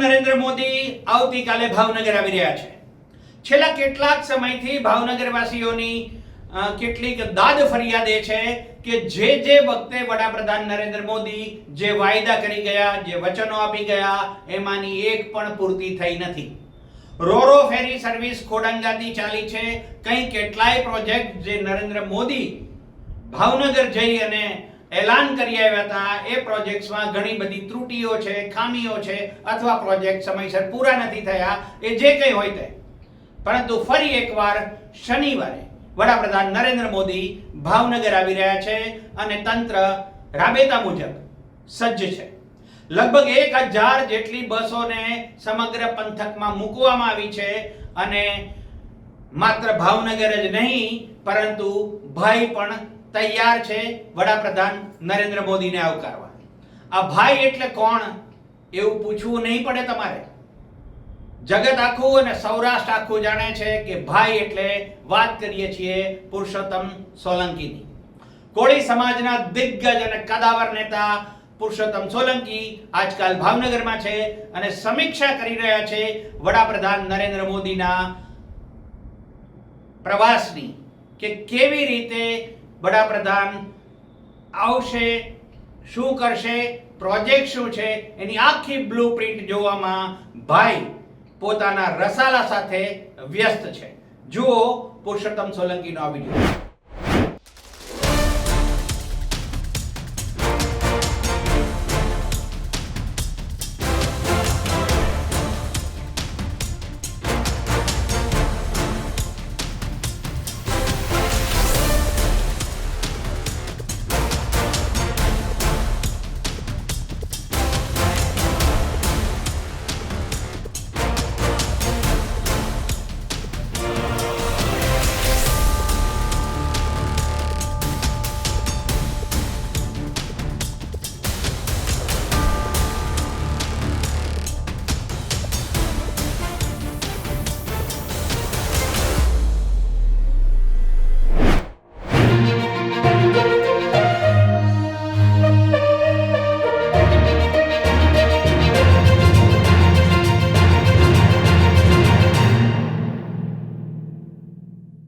નરેન્દ્ર મોદી આવતીકાલે ભાવનગર આવી રહ્યા છે. છેલ્લા કેટલાક સમયથી ભાવનગરવાસીઓની કેટલીક દાદ ફરિયાદ એ છે કે જે જે વખતે વડાપ્રધાન નરેન્દ્ર મોદી જે વાયદા કરી ગયા, જે વચનો આપી ગયા, એમાંની એક પણ પૂર્તિ થઈ નથી. રોરો ફેરી સર્વિસ ખોડંગાથી ચાલી છે. કંઈ કેટલાય પ્રોજેક્ટ જે નરેન્દ્ર મોદી ભાવનગર જઈ અને એલાન કરી આવ્યા હતા. એ પ્રોજેક્ટ્સમાં ઘણી બધી ત્રુટીઓ છે, ખામીઓ છે, અથવા પ્રોજેક્ટ સમયસર પૂરા નથી થયા, એ જે કંઈ હોય તે. પરંતુ ફરી એકવાર શનિવારે વડાપ્રધાન નરેન્દ્ર મોદી ભાવનગર આવી રહ્યા છે અને તંત્ર રાબેતા મુજબ સજ્જ છે. લગભગ એક હજાર જેટલી બસોને સમગ્ર પંથકમાં મૂકવામાં આવી છે અને માત્ર ભાવનગર જ નહીં, પરંતુ ભાઈ પણ તૈયાર છે વડાપ્રધાન નરેન્દ્ર મોદીને આવકારવા. આ ભાઈ એટલે કોણ? એવું પૂછવું નહીં પડે તમારે. જગત આખું અને સૌરાષ્ટ્ર આખું જાણે છે કે ભાઈ એટલે વાત કરીએ છીએ પુરુષોત્તમ સોલંકીની. કોળી સમાજના દિગ્ગજ અને કદાવર નેતા પુરુષોત્તમ સોલંકી આજકાલ ભાવનગરમાં છે અને સમીક્ષા કરી રહ્યા છે વડાપ્રધાન નરેન્દ્ર મોદીના પ્રવાસની કે કેવી રીતે વડાપ્રધાન આવશે, શું કરશે, પ્રોજેક્ટ શું છે, એની આખી બ્લુપ્રિન્ટ જોવામાં ભાઈ પોતાના રસાલા સાથે વ્યસ્ત છે. જુઓ પુરુષોત્તમ સોલંકીનો આ વીડિયો.